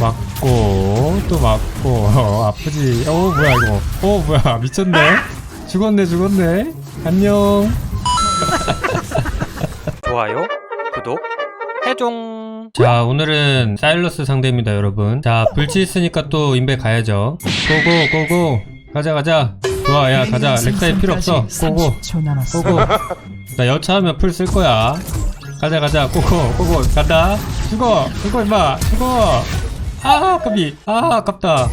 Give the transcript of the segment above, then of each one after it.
맞고 또 맞고. 어, 아프지. 어 뭐야 이거. 어 뭐야. 미쳤네. 죽었네 죽었네. 안녕. 좋아요, 구독, 해종. 자 오늘은 사일러스 상대입니다 여러분. 자 불치 있으니까 또 인베 가야죠. 고고 고고. 가자 가자. 좋아 야 가자. 렉사이 필요 없어. 고고. 30초 남았어. 고고. 나 여차하면 풀 쓸 거야 가자 가자. 고고 고고 간다. 죽어 죽어 임마. 죽어 아 아깝이 아 아깝다.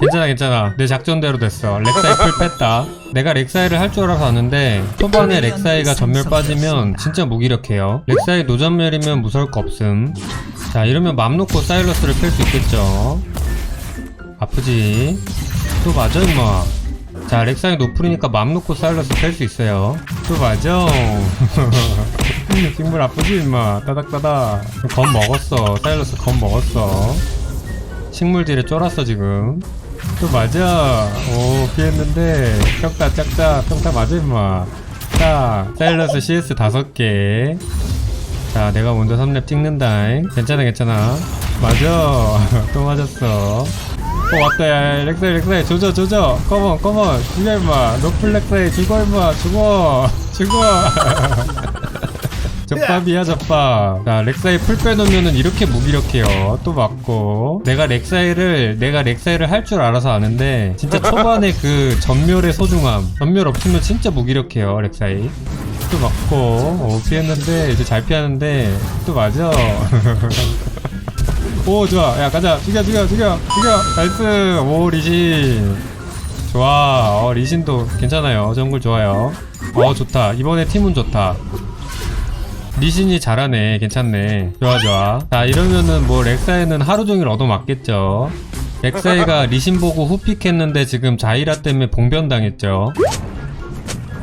괜찮아 괜찮아. 내 작전대로 됐어. 렉사이 풀 뺐다. 내가 렉사이를 할 줄 알아서 아는데 초반에 렉사이가 전멸 빠지면 진짜 무기력해요. 렉사이 노전멸이면 무서울 거 없음. 자 이러면 맘 놓고 사일러스를 펼 수 있겠죠. 아프지. 또 맞아 임마. 자 렉사이 노플이니까 맘 놓고 사일러스 펼 수 있어요. 또 맞아 식물 아프지 임마. 따닥따닥. 검 먹었어. 사일러스 검 먹었어. 식물 딜에 쫄았어 지금. 또 맞아. 오 피했는데. 평타 짝짝 평타 맞아 임마. 자 사일러스 CS 다섯 개자 내가 먼저 3렙 찍는다 괜찮아 괜찮아. 맞아. 또 맞았어. 어 왔다 야. 렉사이 렉사이. 조져 조져. 컴온 컴온. 죽여 임마. 노플 렉사이. 죽어 임마. 죽어. 죽어 접밥이야 접밥. 자 렉사이 풀 빼놓으면은 이렇게 무기력해요. 또 맞고. 내가 렉사이를 내가 렉사이를 할 줄 알아서 아는데 진짜 초반에 그 전멸의 소중함 전멸 없으면 진짜 무기력해요 렉사이. 또 맞고. 오 피했는데 이제 잘 피하는데 또 맞아. 오 좋아. 야 가자. 죽여 죽여 죽여. 죽여. 나이스. 오 리신. 좋아. 어 리신도 괜찮아요. 정글 좋아요. 어 좋다. 이번에 팀은 좋다 리신이 잘하네. 괜찮네. 좋아 좋아. 자 이러면은 뭐 렉사이는 하루종일 얻어맞겠죠. 렉사이가 리신 보고 후픽했는데 지금 자이라 때문에 봉변당했죠.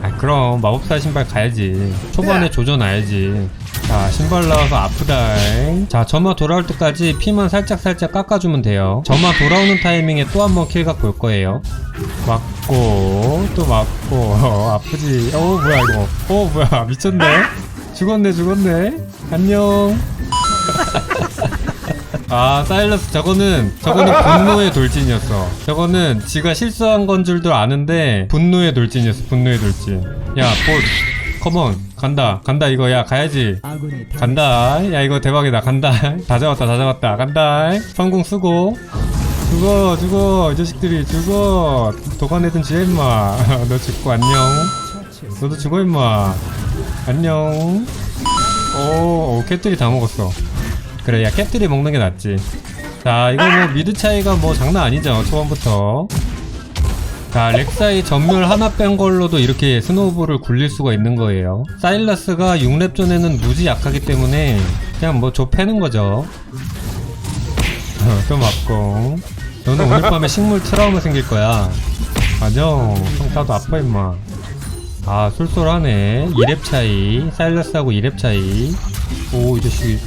아 그럼 마법사 신발 가야지. 초반에 조져놔야지. 자 신발 나와서 아프다 자 점화 돌아올 때까지 피만 살짝살짝 깎아주면 돼요. 점화 돌아오는 타이밍에 또 한 번 킬각 볼 거예요. 맞고 또 맞고. 어, 아프지. 어 뭐야 이거. 어 뭐야. 미쳤네 죽었네 죽었네. 안녕. 아 사일러스 저거는 저거는 분노의 돌진이었어. 저거는 지가 실수한 건 줄도 아는데 분노의 돌진이었어 분노의 돌진. 야볼. 컴온. 간다 간다 이거. 야 가야지. 간다. 야 이거 대박이다. 간다. 다 잡았다 다 잡았다. 간다. 성공 쓰고. 죽어 죽어. 이 자식들이 죽어. 도관내든 지혜 임마. 너 죽고 안녕. 너도 죽어 임마 안녕. 오, 오 캣들이 다 먹었어. 그래 야 캣들이 먹는 게 낫지. 자 이거 뭐 미드 차이가 뭐 장난 아니죠 초반부터. 자 렉사이 전멸 하나 뺀 걸로도 이렇게 스노우볼을 굴릴 수가 있는 거예요. 사일러스가 6렙 전에는 무지 약하기 때문에 그냥 뭐조 패는 거죠. 어, 또 맞고. 너는 오늘 밤에 식물 트라우마 생길 거야. 맞아. 평타도 아파 임마 아 쏠쏠하네. 2렙 차이. 사일러스하고 2렙 차이. 오 이 자식 이.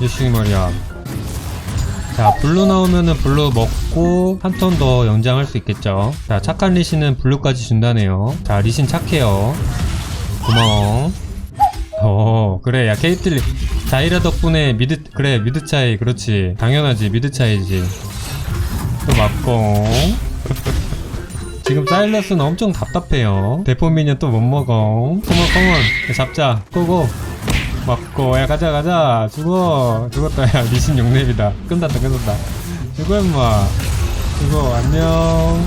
자식이 말이야. 자 블루 나오면은 블루 먹고 한 턴 더 연장할 수 있겠죠? 자 착한 리신은 블루까지 준다네요. 자 리신 착해요. 고마워. 어 그래 야 케이틀린 자이라 덕분에 미드 그래 미드 차이. 그렇지. 당연하지. 미드 차이지. 또 맞고 지금 사일러스는 엄청 답답해요. 대포 미니언 또 못 먹어. 컴온 컴온 잡자. 고고. 맞고. 야 가자 가자. 죽어. 죽었다. 야 리신 6렙이다. 끝났다 끝났다. 죽어 임마. 죽어. 안녕.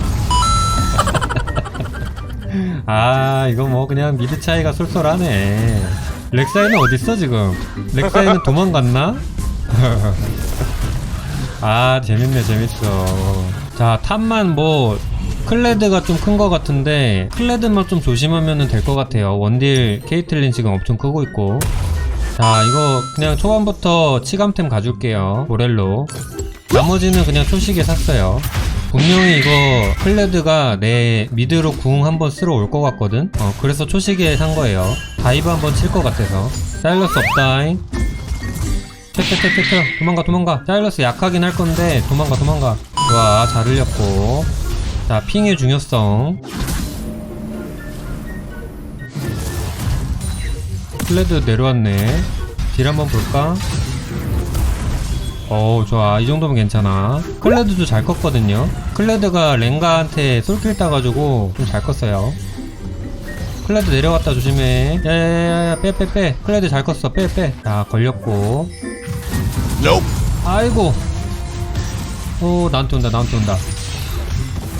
아 이거 뭐 그냥 미드 차이가 쏠쏠하네. 렉사이는 어딨어 지금? 렉사이는 도망갔나? 아 재밌네 재밌어. 자 탑만 뭐 클레드가 좀 큰 것 같은데 클레드만 좀 조심하면 될 것 같아요. 원딜 케이틀린 지금 엄청 크고 있고. 자 이거 그냥 초반부터 치감템 가줄게요. 모렐로. 나머지는 그냥 초식에 샀어요. 분명히 이거 클레드가 내 미드로 궁 한번 쓰러 올것 같거든? 어 그래서 초식에 산 거예요. 다이브 한번 칠 것 같아서. 사일러스 없다잉. 퇴퇴퇴퇴퇴 도망가 도망가. 사일러스 약하긴 할 건데 도망가 도망가. 좋아 잘 흘렸고 자 핑의 중요성. 클레드 내려왔네. 딜 한번 볼까? 어 좋아. 이 정도면 괜찮아. 클레드도 잘 껐거든요. 클레드가 랭가한테 솔킬 따가지고 좀잘 껐어요. 클레드 내려갔다 조심해. 야야야야 빼 빼빼. 클레드 잘 껐어. 빼빼자 걸렸고. 아이고. 오 나한테 온다 나한테 온다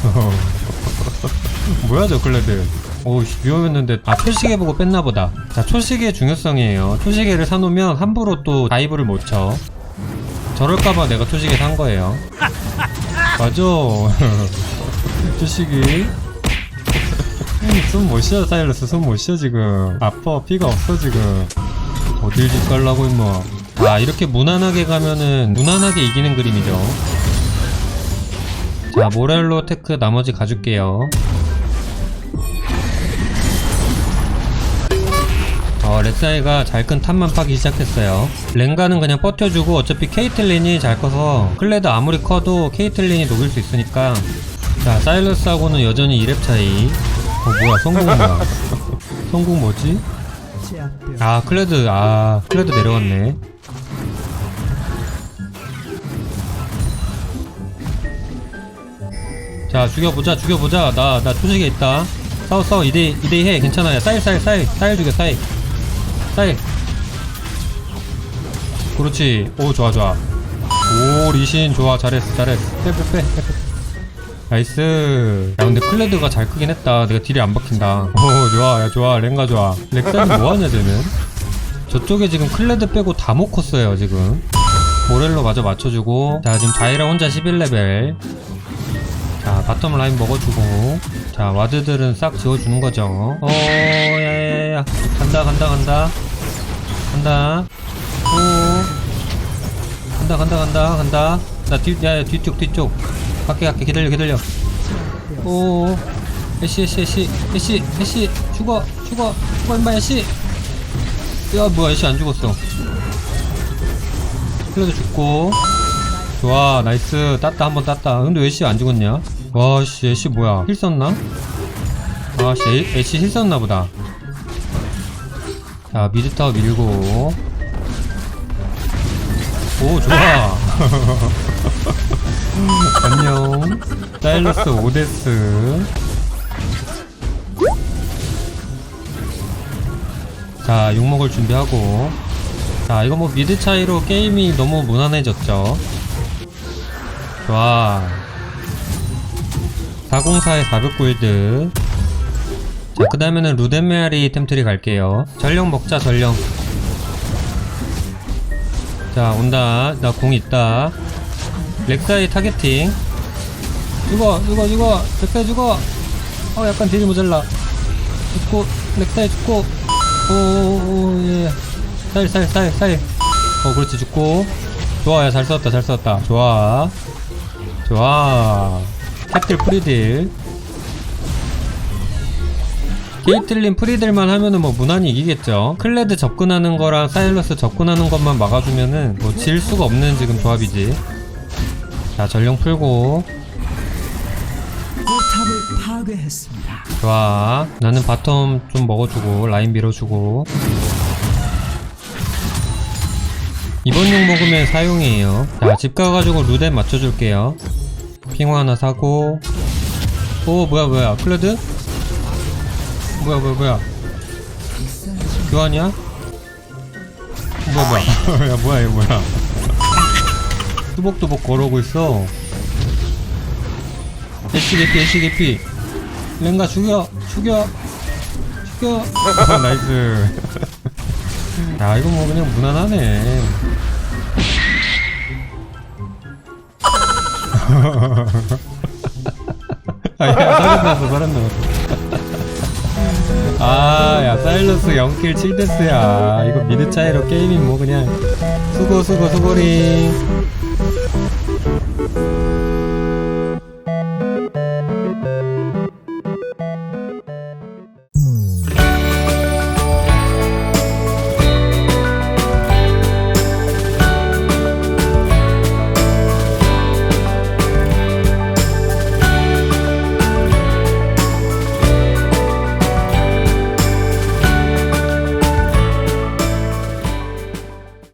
뭐야 저 클레드 오 씨, 위험했는데. 아 초시계 보고 뺐나 보다. 자 초시계 중요성이에요. 초시계를 사놓으면 함부로 또 다이브를 못쳐. 저럴까봐 내가 초시계 산 거예요. 맞아. 초시계. 숨못 쉬어 사일러스. 숨 못 쉬어 지금. 아파. 피가 없어 지금. 어딜 집 갈라고 임마. 아 이렇게 무난하게 가면은 무난하게 이기는 그림이죠 자 모렐로 테크 나머지 가줄게요. 어, 렉사이가 잘 큰 탑만 파기 시작했어요. 랭가는 그냥 버텨주고 어차피 케이틀린이 잘 커서 클레드 아무리 커도 케이틀린이 녹일 수 있으니까. 자 사일러스하고는 여전히 2렙 차이. 어 뭐야 성공 뭐야 성공 뭐지? 아 클레드 아 클레드 내려갔네 자 죽여보자 죽여보자. 나나 초식에 있다. 싸워 싸워. 2대 2대 해. 괜찮아요 사일 사일 사일 사일 죽여 사일 사일 그렇지. 오 좋아 좋아. 오 리신 좋아. 잘했어 잘했어. 빼빼빼 나이스. 야 근데 클레드가 잘 크긴 했다. 내가 딜이 안 박힌다. 오 좋아. 야 좋아. 랭가 좋아. 렉사는 뭐하냐 쟤는? 저쪽에 지금 클레드 빼고 다 못 컸어요 지금. 모렐로 마저 맞춰주고. 자 지금 자이라 혼자 11레벨. 자 바텀 라인 먹어주고. 자 와드들은 싹 지워주는 거죠. 어 야야야야. 간다 간다 간다. 간다. 오. 간다 간다 간다 간다. 나뒤야 뒤쪽 뒤쪽. 갈게 갈게 기다려 기다려. 오. 애쉬 애쉬 애쉬. 애쉬 애쉬. 죽어 죽어. 죽어 임마 애쉬. 야 뭐야 애쉬 안 죽었어. 클레드 죽고. 좋아 나이스. 땄다 한번 땄다. 근데 왜 애쉬 안 죽었냐 와씨 애쉬 뭐야? 힐 썼나? 아씨 애- 애쉬 힐 썼나 보다. 자 미드 타워 밀고. 오 좋아. 안녕. 사일러스 오데스. 자 욕먹을 준비하고. 자 이거 뭐 미드 차이로 게임이 너무 무난해졌죠? 좋아 404에 400골드. 자그 다음에는 루덴메아리 템트리 갈게요. 전령 먹자 전령. 자 온다. 나 공 있다. 렉사이 타겟팅. 죽어 죽어 죽어. 렉사이 죽어. 어 약간 딜이 모자라. 죽고 렉사이 죽고. 오오오예. 살살살살 어 그렇지 죽고. 좋아 야잘 썼다 잘 썼다. 좋아. 좋아 캡틀 프리딜. 게이틀린 프리딜만 하면은 뭐 무난히 이기겠죠. 클레드 접근하는 거랑 사일러스 접근하는 것만 막아주면은 뭐 질 수가 없는 지금 조합이지. 자 전령 풀고. 포탑을 파괴했습니다. 좋아. 나는 바텀 좀 먹어주고 라인 밀어주고. 이번 용 먹으면 사용이에요. 자 집 가가지고 루덴 맞춰줄게요 핑화 하나 사고. 오 뭐야 뭐야. 클레드? 뭐야 뭐야 뭐야. 교환이야? 뭐야 뭐야. 야 뭐야 이거 뭐야. 뚜벅뚜벅 걸어오고 있어. 애쉬 개피 애쉬 개피. 랭가 죽여 죽여 죽여. 아, 나이스. 야 이거 뭐 그냥 무난하네 아야 나왔어 사람 나왔어 아야 사일러스 0킬 7데스야. 이거 미드 차이로 게임이 뭐 그냥 수고 수고 수고링